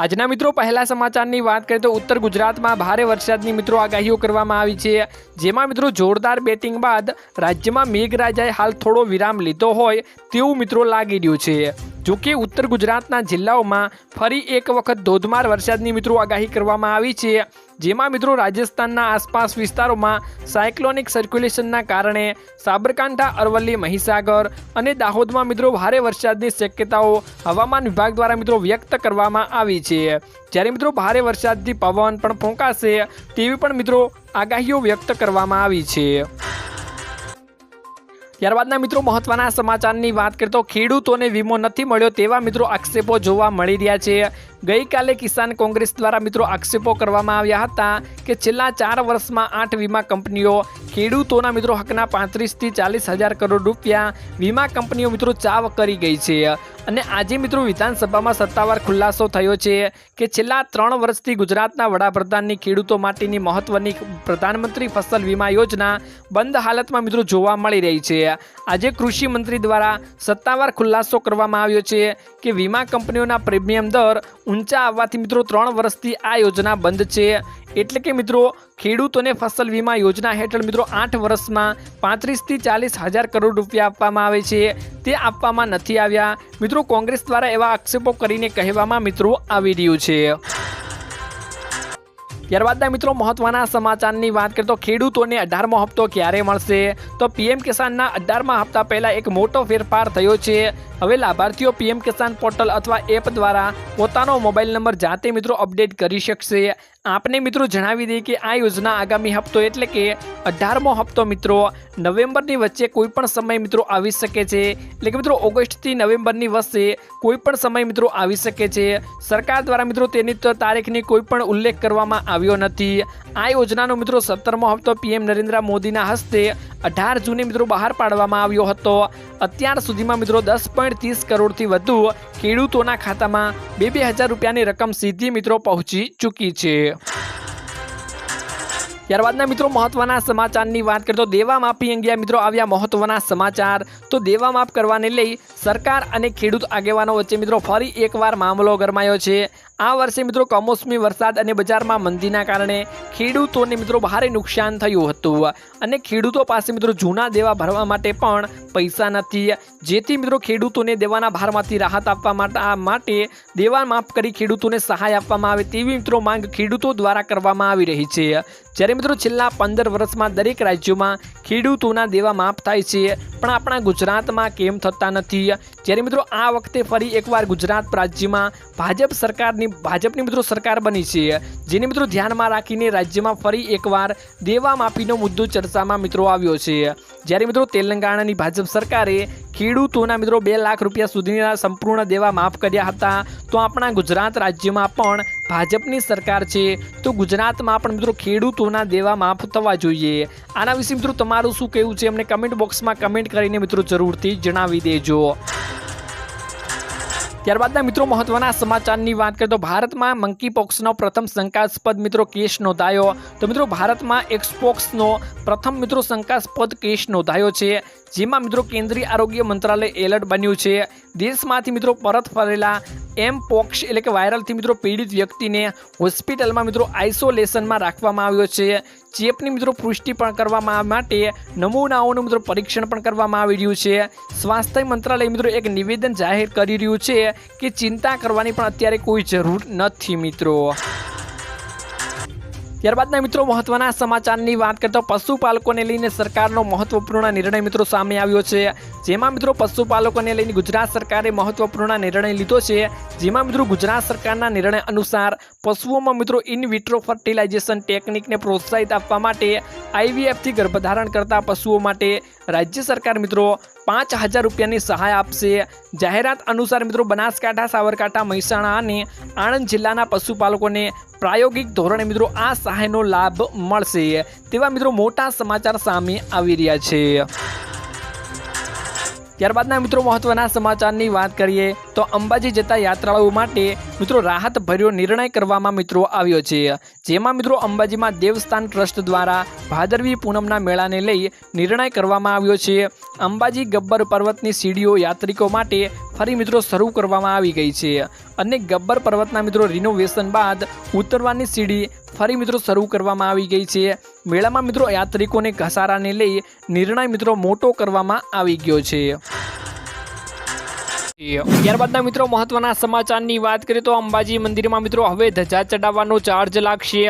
આજના મિત્રો, પહેલા સમાચારની વાત કરીએ તો ઉત્તર ગુજરાતમાં ભારે વરસાદની મિત્રો આગાહીઓ કરવામાં આવી છે. જેમાં મિત્રો, જોરદાર બેટિંગ બાદ રાજ્યમાં મેઘરાજાએ હાલ થોડો વિરામ લીધો હોય તેવું મિત્રો લાગી રહ્યું છે. જોકે ઉત્તર ગુજરાતના જિલ્લાઓમાં ફરી એક વખત ધોધમાર વરસાદની મિત્રો આગાહી કરવામાં આવી છે. જેમાં મિત્રો રાજસ્થાનના આસપાસ વિસ્તારોમાં સાયક્લોનિક સર્ક્યુલેશનના કારણે સાબરકાંઠા, અરવલ્લી, મહીસાગર અને દાહોદમાં મિત્રો ભારે વરસાદની શક્યતાઓ હવામાન વિભાગ દ્વારા મિત્રો વ્યક્ત કરવામાં આવી છે. જ્યારે મિત્રો ભારે વરસાદથી પવન પણ ફૂંકાશે તેવી પણ મિત્રો આગાહીઓ વ્યક્ત કરવામાં આવી છે. ત્યારબાદના મિત્રો મહત્વના સમાચારની વાત કરીએ તો ખેડૂતોને વીમો નથી મળ્યો તેવા મિત્રો આક્ષેપો જોવા મળી રહ્યા છે. ગઈકાલે કિસાન કોંગ્રેસ દ્વારા મિત્રો આક્ષેપો કરવામાં આવ્યા હતા કે છેલ્લા ચાર વર્ષમાં આઠ વીમા કંપનીઓ ખેડૂતોના મિત્રો હકના પાંત્રીસથી ચાલીસ હજાર કરોડ રૂપિયા વીમા કંપનીઓ મિત્રો ચાવ કરી ગઈ છે. અને આજે મિત્રો વિધાનસભામાં સત્તાવાર ખુલાસો થયો છે કે છેલ્લા ત્રણ વર્ષથી ગુજરાતના વડાપ્રધાનની ખેડૂતો માટેની મહત્વની પ્રધાનમંત્રી ફસલ વીમા યોજના બંધ હાલતમાં મિત્રો જોવા મળી રહી છે. આજે કૃષિ મંત્રી દ્વારા સત્તાવાર ખુલાસો કરવામાં આવ્યો છે કે વીમા કંપનીઓના પ્રીમિયમ દર ઊંચા આવવાથી મિત્રો ત્રણ વર્ષથી આ યોજના બંધ છે. એટલે કે મિત્રો, ખેડૂતોને ફસલ વીમા યોજના હેઠળ મિત્રો આઠ વર્ષમાં પાંત્રીસથી ચાલીસ હજાર કરોડ રૂપિયા આપવામાં આવે છે. તે આપવામાં નથી આવ્યા. મિત્રો, કોંગ્રેસ દ્વારા એવા આક્ષેપો કરીને કહેવામાં મિત્રો આવી રહ્યું છે. ત્યારબાદના મિત્રો મહત્વના સમાચારની વાત કરીએ તો ખેડૂતોને અઢારમો હપ્તો ક્યારે મળશે? તો પીએમ કિસાનના અઢારમા હપ્તા પહેલા એક મોટો ફેરફાર થયો છે. હવે લાભાર્થીઓ પીએમ કિસાન પોર્ટલ અથવા એપ દ્વારા પોતાનો મોબાઈલ નંબર જાતે મિત્રો અપડેટ કરી શકશે. આપને મિત્રો જણાવી દઈએ કે આ યોજના આગામી હપ્તો એટલે કે અઢારમો હપ્તો મિત્રો નવેમ્બરની વચ્ચે કોઈ પણ સમય મિત્રો આવી શકે છે. એટલે કે મિત્રો ઓગસ્ટથી નવેમ્બરની વચ્ચે કોઈ પણ સમય મિત્રો આવી શકે છે. સરકાર દ્વારા મિત્રો તેની તારીખની કોઈ પણ ઉલ્લેખ કરવામાં આવ્યો નથી. આ યોજનાનો મિત્રો સત્તરમો હપ્તો પીએમ નરેન્દ્ર મોદીના હસ્તે અઢાર જૂને મિત્રો બહાર પાડવામાં આવ્યો હતો. અત્યાર સુધીમાં મિત્રો દસ પોઈન્ટ ત્રીસ કરોડથી વધુ ખેડૂતોના ખાતામાં બે બે હજાર રૂપિયાની રકમ સીધી મિત્રો પહોંચી ચૂકી છે. ત્યારબાદના મિત્રો મહત્વના સમાચારની વાત કરીએ તો દેવા માફી અંગે મિત્રો આવ્યા મહત્વના સમાચાર. તો દેવા માફ કરવાને લઈ સરકાર અને ખેડૂત આગેવાનો વચ્ચે મિત્રો ફરી એકવાર મામલો ગરમાયો છે. આ વર્ષે મિત્રો કમોસમી વરસાદ અને બજારમાં મંદીના કારણે ખેડૂતોને મિત્રો ભારે નુકસાન થયું હતું. અને ખેડૂતો પાસે મિત્રો જૂના દેવા ભરવા માટે પણ પૈસા નથી. જેથી મિત્રો ખેડૂતોને દેવાના ભારમાંથી રાહત આપવા માટે દેવા માફ કરી ખેડૂતોને સહાય આપવામાં આવે તેવી મિત્રો માંગ ખેડૂતો દ્વારા કરવામાં આવી રહી છે. જ્યારે મિત્રો છેલ્લા પંદર વર્ષમાં દરેક રાજ્યોમાં ખેડૂતોના દેવા માફ થાય છે, પણ આપણા ગુજરાતમાં કેમ થતા નથી? જ્યારે મિત્રો આ વખતે ફરી એકવાર ગુજરાત રાજ્યમાં ભાજપ સરકારની ભાજપની મિત્રો સરકાર બની છે, જેને મિત્રો ધ્યાનમાં રાખીને રાજ્યમાં ફરી એકવાર દેવા માફીનો મુદ્દો ચર્ચામાં મિત્રો આવ્યો છે. જ્યારે મિત્રો તેલંગાણાની ભાજપ સરકારે ખેડૂતોના મિત્રો બે લાખ રૂપિયા સુધીના સંપૂર્ણ દેવા માફ કર્યા હતા, તો આપણા ગુજરાત રાજ્યમાં પણ ભાજપની સરકાર છે, તો ગુજરાતમાં પણ મિત્રો ખેડૂતોના દેવા માફ થવા જોઈએ. આના વિશે મિત્રો તમારું શું કહેવું છે, અમને કમેન્ટ બોક્સમાં કમેન્ટ કરીને મિત્રો જરૂરથી જણાવી દેજો. ત્યારબાદના મિત્રો મહત્વના સમાચારની વાત કરીએ તો ભારતમાં મંકી પોક્સનો પ્રથમ શંકાસ્પદ મિત્રો કેસ નોંધાયો. તો મિત્રો ભારતમાં એક્સપોક્સનો પ્રથમ મિત્રો શંકાસ્પદ કેસ નોંધાયો છે. જેમાં મિત્રો કેન્દ્રીય આરોગ્ય મંત્રાલય એલર્ટ બન્યું છે. દેશમાંથી મિત્રો પરત ફરેલા એમ પોક્સ એટલે કે વાયરલથી મિત્રો પીડિત વ્યક્તિને હોસ્પિટલમાં મિત્રો આઇસોલેશનમાં રાખવામાં આવ્યો છે. ચેપની મિત્રો પુષ્ટિ પણ કરવામાં માટે નમૂનાઓનું મિત્રો પરીક્ષણ પણ કરવામાં આવી રહ્યું છે. સ્વાસ્થ્ય મંત્રાલય મિત્રો એક નિવેદન જાહેર કરી રહ્યું છે કે ચિંતા કરવાની પણ અત્યારે કોઈ જરૂર નથી મિત્રો. ત્યારબાદના મિત્રો મહત્વના સમાચારની વાત કરતા પશુપાલકોને લઈને સરકારનો મહત્વપૂર્ણ નિર્ણય મિત્રો સામે આવ્યો છે. જેમાં મિત્રો પશુપાલકોને લઈને ગુજરાત સરકારે મહત્વપૂર્ણ નિર્ણય લીધો છે. જેમાં મિત્રો ગુજરાત સરકારના નિર્ણય અનુસાર પશુઓમાં મિત્રો ઇન વિટ્રો ફર્ટિલાઇઝેશન ટેકનિકને પ્રોત્સાહિત આપવા માટે આઈવીએફથી ગર્ભધારણ કરતા પશુઓ માટે રાજ્ય સરકાર મિત્રો પાંચ હજાર રૂપિયાની સહાય આપશે. જાહેરાત અનુસાર મિત્રો બનાસકાંઠા, સાબરકાંઠા, મહેસાણા અને આણંદ જિલ્લાના પશુપાલકોને પ્રાયોગિક ધોરણે મિત્રો આ સહાયનો લાભ મળશે. તેવા મિત્રો મોટા સમાચાર સામે આવી રહ્યા છે. ત્યારબાદના મિત્રો મહત્વના સમાચારની વાત કરીએ તો અંબાજી જતા યાત્રાળુઓ માટે મિત્રો રાહત ભર્યો નિર્ણય કરવામાં મિત્રો આવ્યો છે. જેમાં મિત્રો અંબાજીમાં દેવસ્થાન ટ્રસ્ટ દ્વારા ભાદરવી પૂનમના મેળાને લઈ નિર્ણય કરવામાં આવ્યો છે. અંબાજી ગબ્બર પર્વતની સીડીઓ યાત્રિકો માટે ફરી મિત્રો શરૂ કરવામાં આવી ગઈ છે. અને ગબ્બર પર્વતના મિત્રો રિનોવેશન બાદ ઉતરવાની સીડી ફરી મિત્રો શરૂ કરવામાં આવી ગઈ છે. મેળામાં મિત્રો યાત્રિકોને ઘસારાને લઈ નિર્ણય મિત્રો મોટો કરવામાં આવી ગયો છે. ત્યારબાદના મિત્રો મહત્વના સમાચારની વાત કરીએ તો અંબાજી મંદિરમાં મિત્રો હવે ધજા ચડાવવાનો ચાર્જ લાગશે.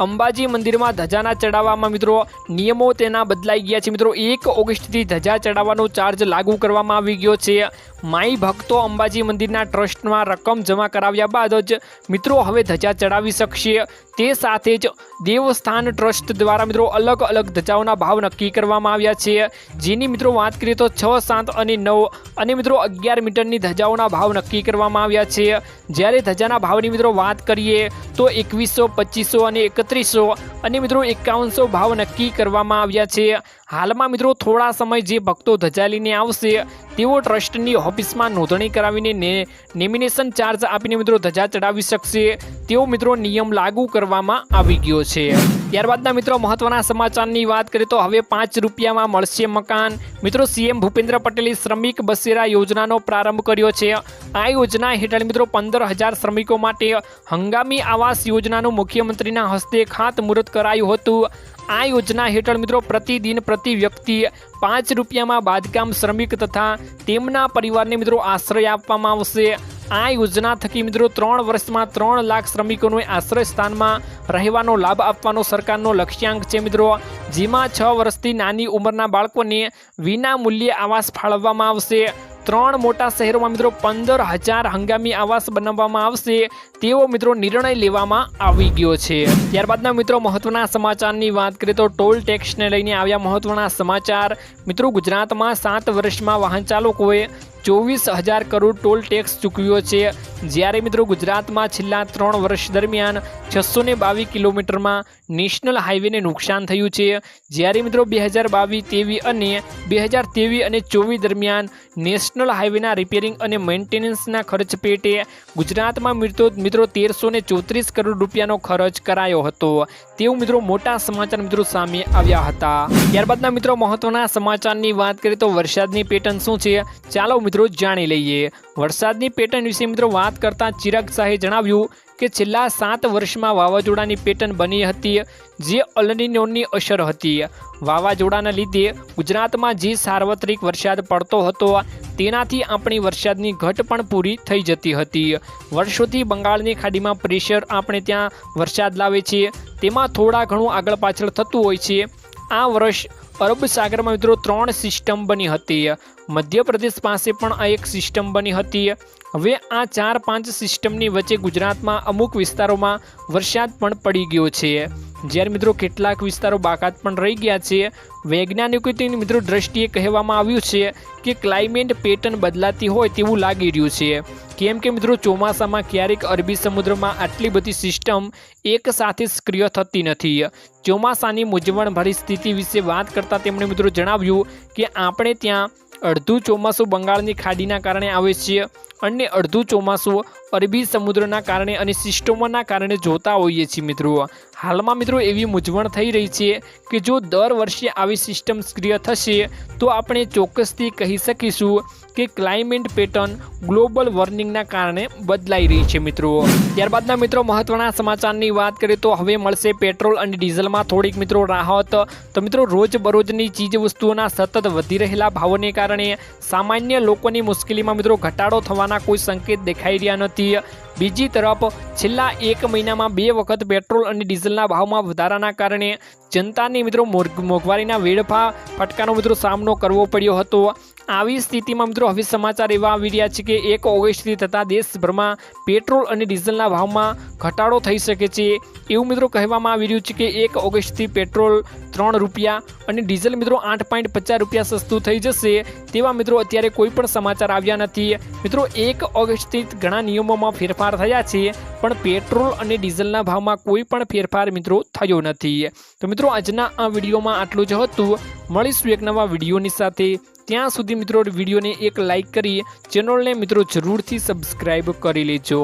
અંબાજી મંદિરમાં ધજાના ચડાવવામાં મિત્રો નિયમો તેના બદલાઈ ગયા છે. મિત્રો, એક ઓગસ્ટથી ધજા ચડાવવાનો ચાર્જ લાગુ કરવામાં આવી ગયો છે. માઈ ભક્તો અંબાજી મંદિરના ટ્રસ્ટમાં રકમ જમા કરાવ્યા બાદ જ મિત્રો હવે ધજા ચડાવી શકશે. તે સાથે જ દેવસ્થાન ટ્રસ્ટ દ્વારા મિત્રો અલગ અલગ ધજાઓના ભાવ નક્કી કરવામાં આવ્યા છે. જેની મિત્રો વાત કરીએ તો છ, સાત અને નવ અને મિત્રો અગિયાર મીટરની ધજાઓના ભાવ નક્કી કરવામાં આવ્યા છે. જ્યારે ધજાના ભાવની મિત્રો વાત કરીએ તો એકવીસો, પચીસો અને એકત્રીસો. અને મિત્રો એકાવનસો ભાવ નક્કી કરવામાં આવ્યા છે. હાલમાં મિત્રો થોડા સમય જે ભક્તો ધજા લઈને આવશે, તેઓ ટ્રસ્ટની ઓફિસમાં નોંધણી કરાવીને નેમિનેશન ચાર્જ આપીને મિત્રો ધજા ચડાવી શકશે. તેવો મિત્રો નિયમ લાગુ કરવામાં આવી ગયો છે. ત્યારબાદના મિત્રો, મહત્વના સમાચારની વાત કરીએ તો હવે પાંચ રૂપિયામાં મળશે મકાન. મિત્રો, સીએમ ભૂપેન્દ્ર પટેલે શ્રમિક બસેરા યોજનાનો પ્રારંભ કર્યો છે. આ યોજના હેઠળ મિત્રો પંદર હજાર શ્રમિકો માટે હંગામી આવાસ યોજનાનું મુખ્યમંત્રીના હસ્તે ખાતમુહૂર્ત કરાયું હતું. આ યોજના હેઠળ મિત્રો પ્રતિદિન પ્રતિ વ્યક્તિ પાંચ રૂપિયામાં બાંધકામ શ્રમિક તથા તેમના પરિવારને મિત્રો આશ્રય આપવામાં આવશે. આ યોજના થકી મિત્રો ત્રણ વર્ષમાં ત્રણ લાખ શ્રમિકોને આશ્રય સ્થાનમાં રહેવાનો લાભ આપવાનો સરકારનો લક્ષ્યાંક છે મિત્રો. જેમાં છ વર્ષથી નાની ઉંમરના બાળકોને વિના મૂલ્યે આવાસ ફાળવવામાં આવશે. ત્રણ મોટા શહેરોમાં મિત્રો પંદર હજાર હંગામી આવાસ બનાવવામાં આવશે. તેવો મિત્રો નિર્ણય લેવામાં આવી ગયો છે. ત્યારબાદના મિત્રો મહત્વના સમાચારની વાત કરીએ તો ટોલ ટેક્સને લઈને આવ્યા મહત્વના સમાચાર. મિત્રો ગુજરાતમાં સાત વર્ષમાં વાહન ચાલકોએ ચોવીસ હજાર કરોડ ટોલ ટેક્સ ચૂકવ્યો છે. જ્યારે મિત્રો ગુજરાતમાં છેલ્લા ત્રણ વર્ષ દરમિયાન છસો ને બાવીસ કિલોમીટરમાં નેશનલ હાઈવેને નુકસાન થયું છે. જ્યારે મિત્રો બે હજાર બાવીસ તેવી અને બે હજાર તેવી અને ચોવીસ દરમિયાન નેશનલ હાઈવેના રિપેરિંગ અને મેન્ટેનન્સના ખર્ચ પેટે ગુજરાતમાં મિત્રો મિત્રો તેરસો ને ચોત્રીસ કરોડ રૂપિયાનો ખર્ચ કરાયો હતો. તેવું મિત્રો મોટા સમાચાર મિત્રો સામે આવ્યા હતા. ત્યારબાદના મિત્રો મહત્વના સમાચારની વાત કરીએ તો વરસાદની પેટર્ન શું છે? ચાલો મિત્રો જાણી લઈએ. વરસાદની પેટર્ન વિશે મિત્રો વાત કરતા ચિરાગ શાહે જણાવ્યું કે છેલ્લા સાત વર્ષમાં વાવાઝોડાની પેટર્ન બની હતી જે અલનિનોની અસર હતી. વાવાઝોડાના લીધે ગુજરાતમાં જે સાર્વત્રિક વરસાદ પડતો હતો, તેનાથી આપણી વરસાદની ઘટ પણ પૂરી થઈ જતી હતી. વર્ષોથી બંગાળની ખાડીમાં પ્રેશર આપણે ત્યાં વરસાદ લાવે છે. તેમાં થોડા ઘણું આગળ પાછળ થતું હોય છે. આ વર્ષ અરબ સાગરમાં મિત્રો ત્રણ સિસ્ટમ બની હતી. મધ્યપ્રદેશ પાસે પણ આ એક સિસ્ટમ બની હતી. હવે આ ચાર પાંચ સિસ્ટમની વચ્ચે ગુજરાતમાં અમુક વિસ્તારોમાં વરસાદ પણ પડી ગયો છે. જ્યારે મિત્રો કેટલાક વિસ્તારો બાકાત પણ રહી ગયા છે. વૈજ્ઞાનિકોની મિત્રો દ્રષ્ટિએ કહેવામાં આવ્યું છે કે ક્લાઇમેટ પેટર્ન બદલાતી હોય તેવું લાગી રહ્યું છે. કેમ કે મિત્રો ચોમાસામાં ક્યારેક અરબી સમુદ્રમાં આટલી બધી સિસ્ટમ એક સાથે સક્રિય થતી નથી. ચોમાસાની મૂંઝવણભરી સ્થિતિ વિશે વાત કરતાં તેમણે મિત્રો જણાવ્યું કે આપણે ત્યાં અડધું ચોમાસું બંગાળની ખાડીના કારણે આવે છે અને અડધું ચોમાસું અરબી સમુદ્રના કારણે અને સિસ્ટમોના કારણે જોતા હોઈએ છીએ મિત્રો. હાલમાં મિત્રો એવી મૂંઝવણ થઈ રહી છે કે જો દર વર્ષે આવી સિસ્ટમ સક્રિય થશે, તો આપણે ચોક્કસથી કહી શકીશું કે ક્લાઇમેટ પેટર્ન ગ્લોબલ વોર્મિંગના કારણે બદલાઈ રહી છે મિત્રો. ત્યારબાદના મિત્રો મહત્વના સમાચારની વાત કરીએ તો હવે મળશે પેટ્રોલ અને ડીઝલમાં થોડીક મિત્રો રાહત. તો મિત્રો રોજબરોજની ચીજ વસ્તુઓના સતત વધી રહેલા ભાવોને કારણે સામાન્ય લોકોની મુશ્કેલીમાં મિત્રો ઘટાડો થવાના કોઈ સંકેત દેખાઈ રહ્યા નથી. બીજી તરફ, છેલ્લા એક મહિનામાં બે વખત પેટ્રોલ અને ડીઝલના ભાવમાં વધારાના કારણે જનતાની મિત્રો મોંઘવારીના વેડફા ફટકાનો મિત્રો સામનો કરવો પડ્યો હતો. આવી સ્થિતિમાં મિત્રો હવે સમાચાર એવા આવી રહ્યા છે કે એક ઓગસ્ટથી થતાં દેશભરમાં પેટ્રોલ અને ડીઝલના ભાવમાં ઘટાડો થઈ શકે છે. એવું મિત્રો કહેવામાં આવી રહ્યું છે કે એક ઓગસ્ટથી પેટ્રોલ ત્રણ રૂપિયા અને ડીઝલ મિત્રો આઠ પોઈન્ટ પચાસ રૂપિયા સસ્તું થઈ જશે તેવા મિત્રો અત્યારે કોઈ પણ સમાચાર આવ્યા નથી. મિત્રો એક ઓગસ્ટથી ઘણા નિયમોમાં ફેરફાર થયા છે. પણ પેટ્રોલ અને ડીઝલના ભાવમાં કોઈ પણ ફેરફાર મિત્રો થયો નથી. તો મિત્રો, આજના આ વિડીયોમાં આટલું જ હતું. મળીશું એક નવા વિડીયોની સાથે. ત્યાં સુધી મિત્રો વિડીયોને એક લાઇક કરી ચેનલને મિત્રો જરૂરથી સબસ્ક્રાઈબ કરી લેજો.